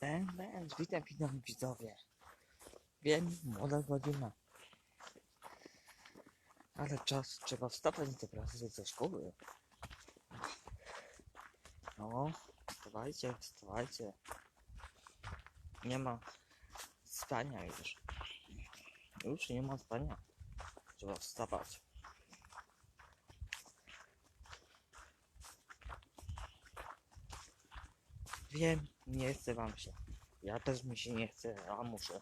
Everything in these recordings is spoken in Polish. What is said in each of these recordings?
Ben, ben, witam, witam widzowie. Wiem, młoda godzina. Ale czas, trzeba wstawać do pracy, do szkoły. No, wstawajcie, wstawajcie. Nie ma spania już. Już nie ma spania. Trzeba wstawać. Wiem, nie chce wam się. Ja też mi się nie chce, a muszę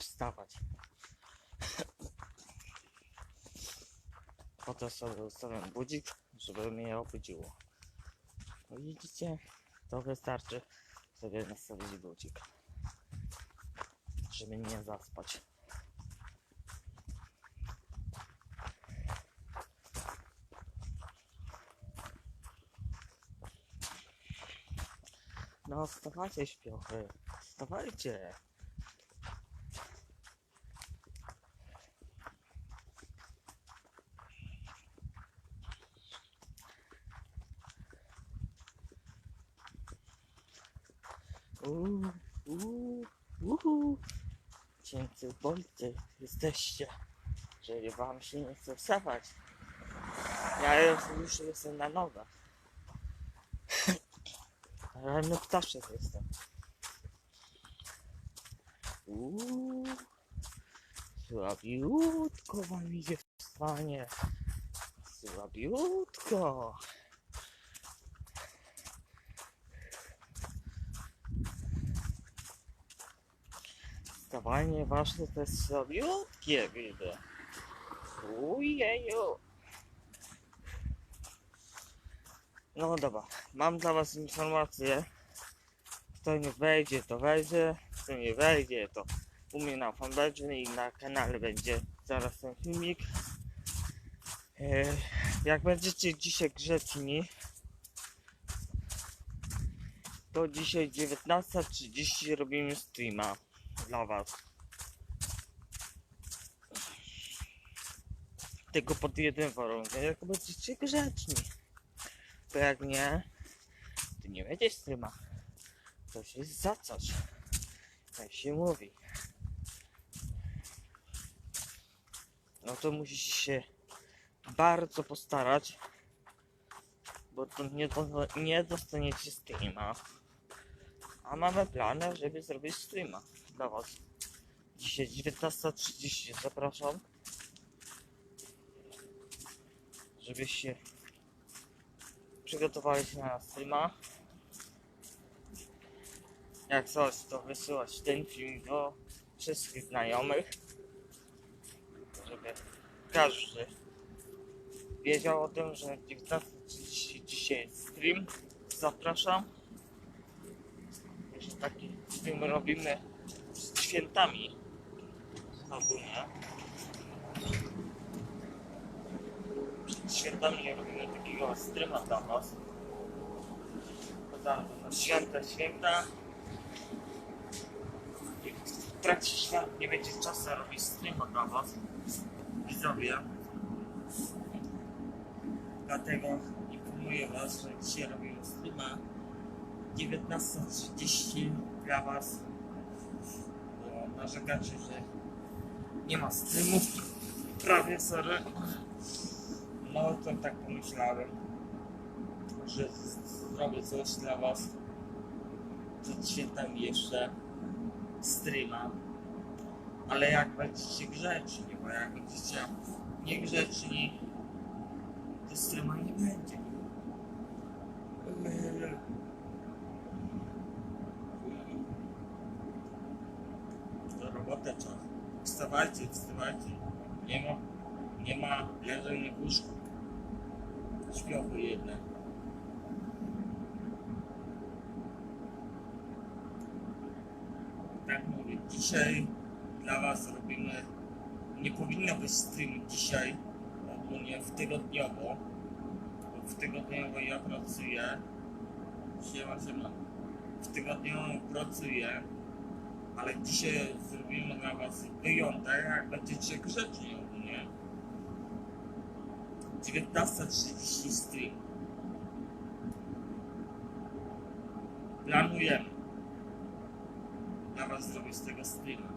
wstawać. Po to sobie ustawiam budzik, żeby mnie obudziło. No widzicie, to wystarczy sobie nastawić budzik, żeby nie zaspać. No wstawajcie śpiochy, wstawajcie. Uuu, uuu, uuu. Cięcy bolcy jesteście, że wam się nie chce wstawać. Ja już, już jestem na nogach. Rany ptaszek jestem. Uuu. Słabiutko wam idzie wstanie. Słabiutko. Wstawanie wasze to jest słabiutkie, widzę. Ujeju. No dobra, mam dla was informację. Kto nie wejdzie, to wejdzie. Kto nie wejdzie, to u mnie na fanpage'u i na kanale będzie zaraz ten filmik. E, Jak będziecie dzisiaj grzeczni, to dzisiaj 19.30 robimy streama dla was. Tylko pod jednym warunkiem, jak będziecie grzeczni. Bo jak nie, to nie będzie streama. To się za coś. Jak się mówi. No to musicie się bardzo postarać. Bo to nie, do, nie dostaniecie streama. A mamy plany, żeby zrobić streama dla was. Dzisiaj 19.30 zapraszam. Żebyście przygotowali się na streama. Jak coś, to wysyłać ten film do wszystkich znajomych, żeby każdy wiedział o tym, że 19.30 dzisiaj jest stream. Zapraszam. Taki stream robimy z świętami. Ogólnie. Przed świętami robimy takiego streama dla was. Święta, święta. I w trakcie nie będzie czasu robić streama dla was. Widzowie. Dlatego informuję was, że dzisiaj robimy streama 19.30 dla was. Bo narzekacie, że nie ma streamów. Prawie sorry. No to tak pomyślałem, że zrobię coś dla was przed świętami jeszcze streama. Ale jak będziecie grzeczni, bo jak będziecie niegrzeczni, to streama nie będzie. Do roboty czas. Wstawajcie, wstawajcie. Nie ma, nie ma leżenia w łóżku. Śpiochy jedne. Tak mówię, dzisiaj dla was robimy, nie powinno być stream dzisiaj, ogólnie w tygodniowo, bo w tygodniowo ja pracuję, siema, siema, w tygodniowo pracuję, ale dzisiaj zrobimy dla was wyjątek, jak będziecie grzeczni. 19.30 stream. planujemy dla was zrobić z tego streama.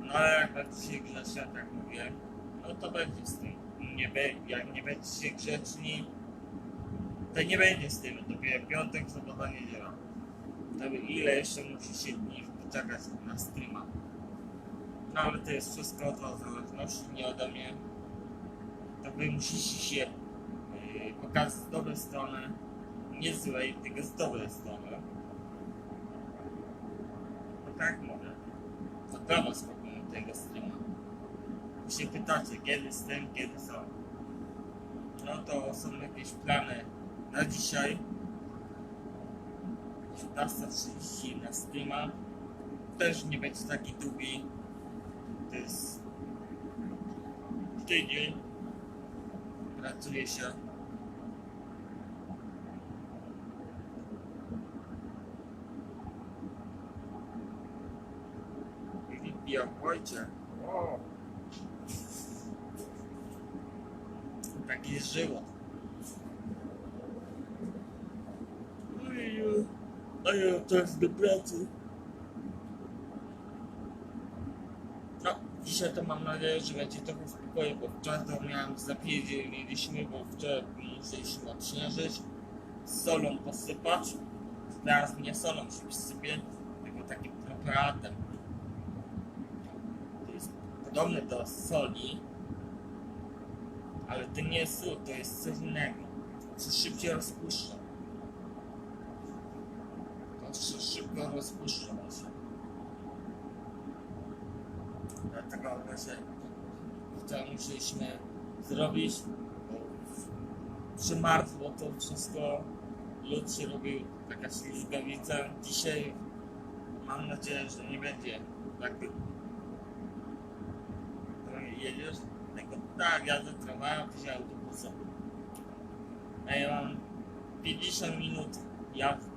No ale jak będziecie grzeczni, jak tak mówię, no to będzie stream. Nie be, jak nie będziecie grzeczni, to nie będzie streamu. Dopiero piątek, sobota, niedziela. To ile jeszcze musicie dni poczekać na streama? No ale to jest wszystko od was zależności, nie ode mnie. Wy musicie się yy, pokazać z dobrej strony, nie złej, tylko z dobrej strony. No tak mówię. To dla was tego streama. Wy się pytacie, kiedy stream, kiedy są. No to są jakieś plany na dzisiaj. 17.30 na streama. Też nie będzie taki długi. To jest tydzień. Pracuje się. Wbijam ojcze. O! Taki jest. Ojeju. Ojeju, to jest do pracy. No, dzisiaj to mam nadzieję, że będzie trochę w bo wczoraj to miałem zapiedzie mieliśmy, bo wczoraj musieliśmy odśnieżyć, solą posypać. Teraz nie solą się przysypię, tylko takim preparatem. To jest podobne do soli, ale to nie jest sól, to jest coś innego. Się szybciej rozpuszcza. To się szybko rozpuszcza się. Dlatego właśnie to musieliśmy zrobić, bo przymarzło to wszystko, lód się robił, taka ślizgawica. Dzisiaj mam nadzieję, że nie będzie tak i jedziesz? Tak, jadę tramwajem, dzisiaj autobusem. A ja mam 50 minut jazdy.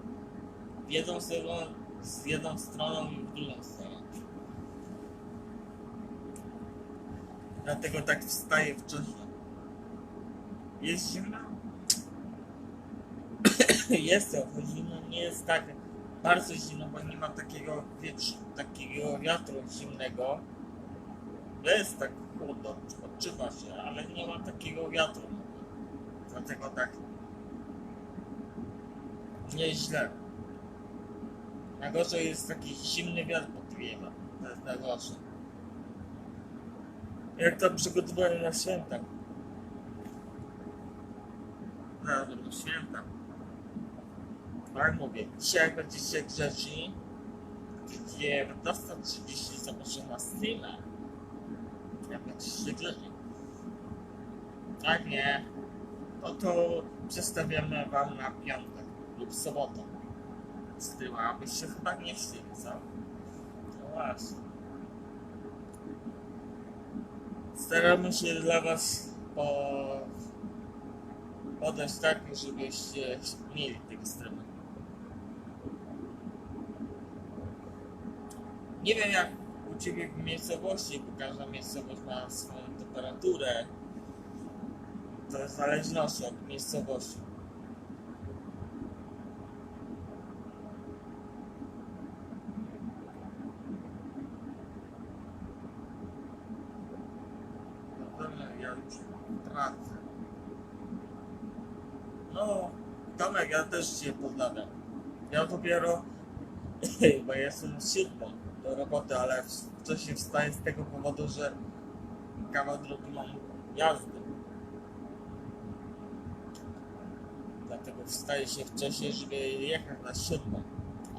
W jedną stroną, z jedną stroną i w drugą stronę. Dlatego tak wstaję wcześniej. Jest zimno? jest trochę zimno, nie jest tak bardzo zimno, bo nie ma takiego wietr, takiego wiatru zimnego. Jest tak chłodno, odczuwa się, ale nie ma takiego wiatru. Dlatego tak nieźle. Najgorsze jest taki zimny wiatr podwiewa. To jest najgorsze. Jak tam przygotowałem na święta. Zaraz będą święta. Tak mówię, dzisiaj jak będziecie grzeczni, to 19.30 zaproszę na streamę. Jak będziecie grzeczni. Tak nie, no to przestawiamy wam na piątek lub sobotę. Z tyłu, abyście chyba nie chcieli, co? No właśnie. Staramy się dla Was po... podać tak, żebyście mieli tego streamu. Nie wiem jak u Ciebie w miejscowości, bo każda miejscowość ma swoją temperaturę. To jest w zależności od miejscowości. Tomek, ja już pracę. No, Tomek, ja też Cię pozdrawiam. Ja dopiero, bo jestem siódmą do roboty, ale wcześniej wstaję z tego powodu, że kawał drogi mam jazdy. Dlatego wstaję się wcześniej, żeby jechać na siódmą.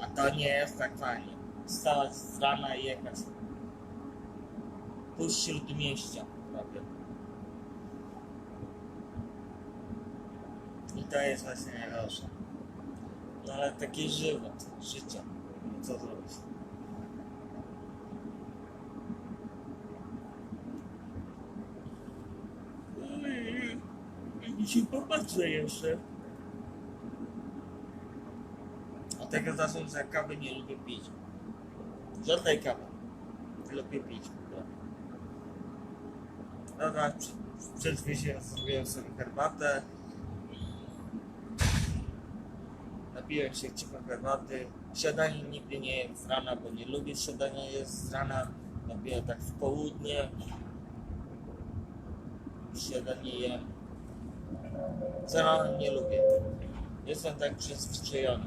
A to nie jest tak fajnie. Wstawać z rana i jechać. Pół śródmieścia prawie. To jest właśnie najgorsze. No ale taki żywot, życie. No co zrobić? Ojej, Dzisiaj popatrzę jeszcze. A tego zacząć, że kawy nie lubię pić. Żadnej kawy. Lubię pić. Dobra, przed, przed wyjściem zrobiłem sobie herbatę. Napiłem się ciepłej herbaty. Śniadanie nigdy nie jem z rana, bo nie lubię śniadania jest z rana. Napiję tak w południe. Śniadanie jem. Z rana nie lubię. Jestem tak przyzwyczajony.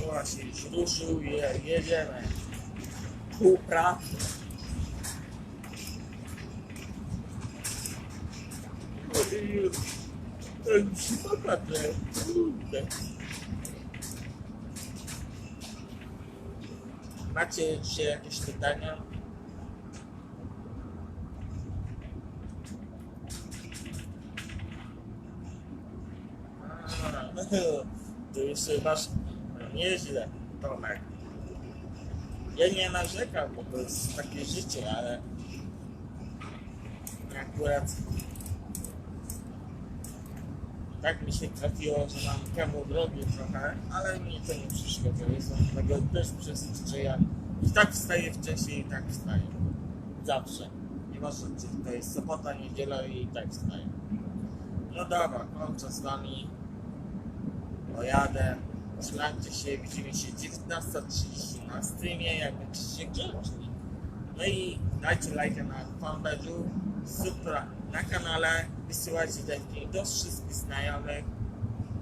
No Właśnie, już ruszył, je, jedziemy. Pół pracy. Ojej, ten przypadek, kurde. Macie dzisiaj jakieś pytania? To jeszcze masz nieźle, Tomek. Ja nie narzekam, bo to jest takie życie, ale akurat tak mi się trafiło, że mam kawał drogi trochę, ale mnie to nie przeszkadza. Jestem do tego też przyzwyczajony. I tak wstaję wcześniej, i tak wstaję. Zawsze. Nieważne, czy to jest sobota, niedziela i tak wstaję. No dobra, kończę z wami. Pojadę. Trzymajcie się, widzimy się 19.30 na streamie, jak będziecie grzeczni. No i dajcie lajka na fanpage'u, subra na kanale, wysyłajcie ten film do wszystkich znajomych,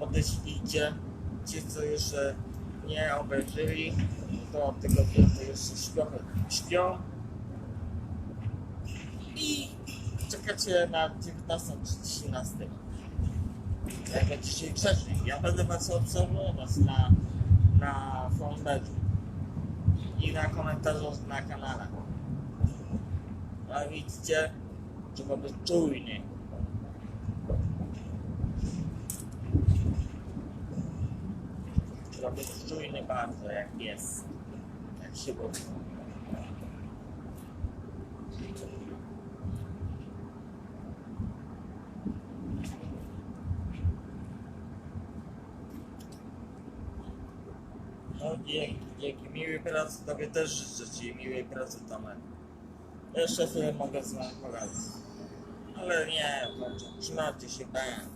odeślijcie. Ci, co jeszcze nie obejrzyli, to od tego więcej jeszcze śpią, śpią. I czekacie na 19.30 na streamie. Jak będziecie grzeczni, ja będę was obserwować na, na fanpage'u i na komentarzu na kanale. A widzicie, trzeba być czujny. Trzeba być czujny bardzo, jak pies. Jak się mówi. No dzięki, dzięki. Miłej pracy, tobie też życzę ci miłej pracy, Tomek. Jeszcze sobie mogę z wami pogadać. Ale nie, kończę. Trzymajcie się, bang.